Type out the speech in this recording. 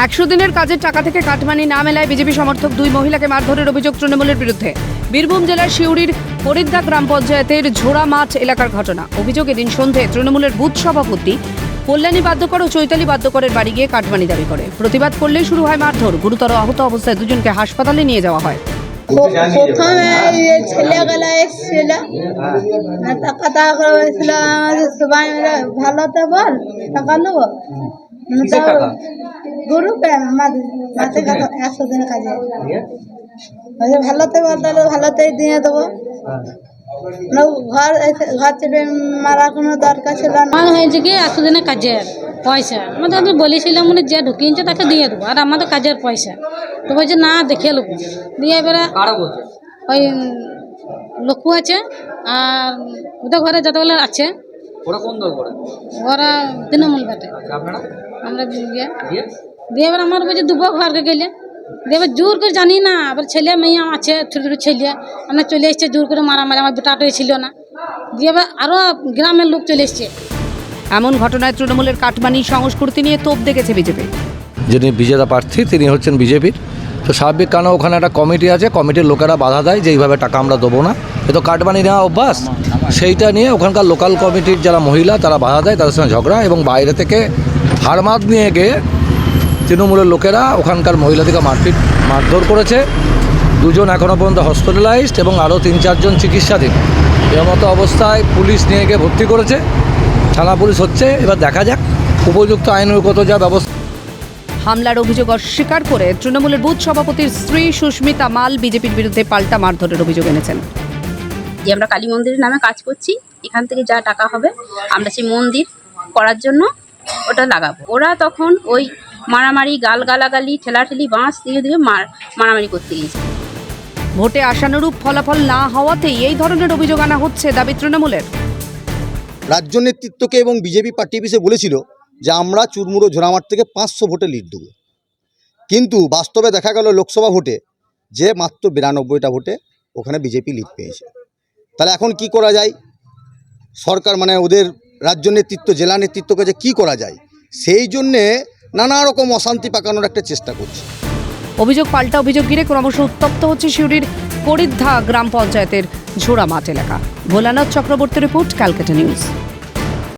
একশো দিনের কাজের টাকা থেকে কাটমানি না মেলায় বিজেপি সমর্থক দুই মহিলাকে মারধরের অভিযোগ তৃণমূলের বিরুদ্ধে। বীরভূম জেলার শিউরির হরিদ্দা গ্রাম পঞ্চায়েতের ঝোড়া মাঠ এলাকার ঘটনা। অভিযোগ এদিন সন্ধে তৃণমূলের বুথ সভাপতি কল্যাণী বাদ্যকর ও চৈতালি বাদ্যকরের বাড়ি গিয়ে কাটমানি দাবি করে। প্রতিবাদ করলেই শুরু হয় মারধর। গুরুতর আহত অবস্থায় দুজনকে হাসপাতালে নিয়ে যাওয়া হয়। প্রথমে ছেলেগুলো এসেছিল। টাকা টাকা করে বলেছিল সবাই মিলে ভালো তো বল টাকা নেব? গ্রুপে মাঝে মাঝে কত একশো দিনের কাজে ভালোতে তাহলে ভালোতেই দিয়ে দেবো। ঘর ঘর চেপে মারা কোনো দরকার ছিল না। হয়েছে কি একশো দিনের কাজের পয়সা। আমাদের আমি বলেছিলাম মানে যে ঢুকিয়েছে তাকে দিয়ে দেবো আর আমাদের কাজের পয়সা। তো বলছে না দেখিয়ে নেব। দিয়ে এবারে ওই লক্ষ্য আছে আর ওদের ঘরে যতগুলো আছে ওরা কোন দল করে? ওরা তৃণমূল আচ্ছা আপনারা? আমরা গিয়ে দিয়ে এবার আমার বলছে দুবো ঘরকে গেলে। দিয়ে এবার জোর করে জানি না এবার ছেলে মেয়ে আছে ছোটো ছোটো ছেলে আমরা চলে এসছে জোর করে মারামারি আমার বেটাটাই ছিল না। দিয়ে এবার আরও গ্রামের লোক চলে এসছে। এমন ঘটনায় তৃণমূলের কাটমানি সংস্কৃতি নিয়ে তোপ দেখেছে বিজেপি। যিনি বিজেতা প্রার্থী তিনি হচ্ছেন বিজেপির তো স্বাভাবিক কারণে ওখানে একটা কমিটি আছে কমিটির লোকেরা বাধা দেয় যে এইভাবে টাকা আমরা দেবো না। এ তো কাটবানি নেওয়া অভ্যাস। সেইটা নিয়ে ওখানকার লোকাল কমিটির যারা মহিলা তারা বাধা দেয় তাদের সঙ্গে ঝগড়া এবং বাইরে থেকে হারমাদ নিয়ে গিয়ে তৃণমূলের লোকেরা ওখানকার মহিলাদেরকে মারপিট মারধর করেছে। দুজন এখনও পর্যন্ত হসপিটালাইজড এবং আরও তিন চারজন চিকিৎসাধীন। এর মতো অবস্থায় পুলিশ নিয়ে গিয়ে ভর্তি করেছে। থানা পুলিশ হচ্ছে এবার দেখা যাক উপযুক্ত আইনগত যা ব্যবস্থা হামলার অভিযোগ অস্বীকার করে তৃণমূলের বুথ সভাপতির স্ত্রী সুস্মিতা মাল বিজেপির বিরুদ্ধে পাল্টা মারধরের অভিযোগ এনেছেন। যে আমরা কালী মন্দিরের নামে কাজ করছি এখান থেকে যা টাকা হবে আমরা সেই মন্দির করার জন্য ওটা লাগাবো। ওরা তখন ওই মারামারি গাল গালাগালি ঠেলাঠেলি বাঁশ দিয়ে দিয়ে মার মারামারি করতে গিয়েছে। ভোটে আশানুরূপ ফলাফল না হওয়াতেই এই ধরনের অভিযোগ আনা হচ্ছে দাবি তৃণমূলের। রাজ্য নেতৃত্বকে এবং বিজেপি পার্টি অফিসে বলেছিল যে আমরা চুরমুড়ো ঝোড়ামাঠ থেকে পাঁচশো ভোটে লিড দেবো। কিন্তু বাস্তবে দেখা গেল লোকসভা ভোটে যে মাত্র বিরানব্বইটা ভোটে ওখানে বিজেপি লিড পেয়েছে। তাহলে এখন কি করা যায়? সরকার মানে ওদের রাজ্য নেতৃত্ব জেলা নেতৃত্বকে যে কী করা যায়? সেই জন্যে নানা রকম অশান্তি পাকানোর একটা চেষ্টা করছে। অভিযোগ পাল্টা অভিযোগ ঘিরে ক্রমশ উত্তপ্ত হচ্ছে শিউরির করিদ্ধা গ্রাম পঞ্চায়েতের ঝোড়া মাঠ এলাকা। Bholanath Chakraborty report Calcutta news.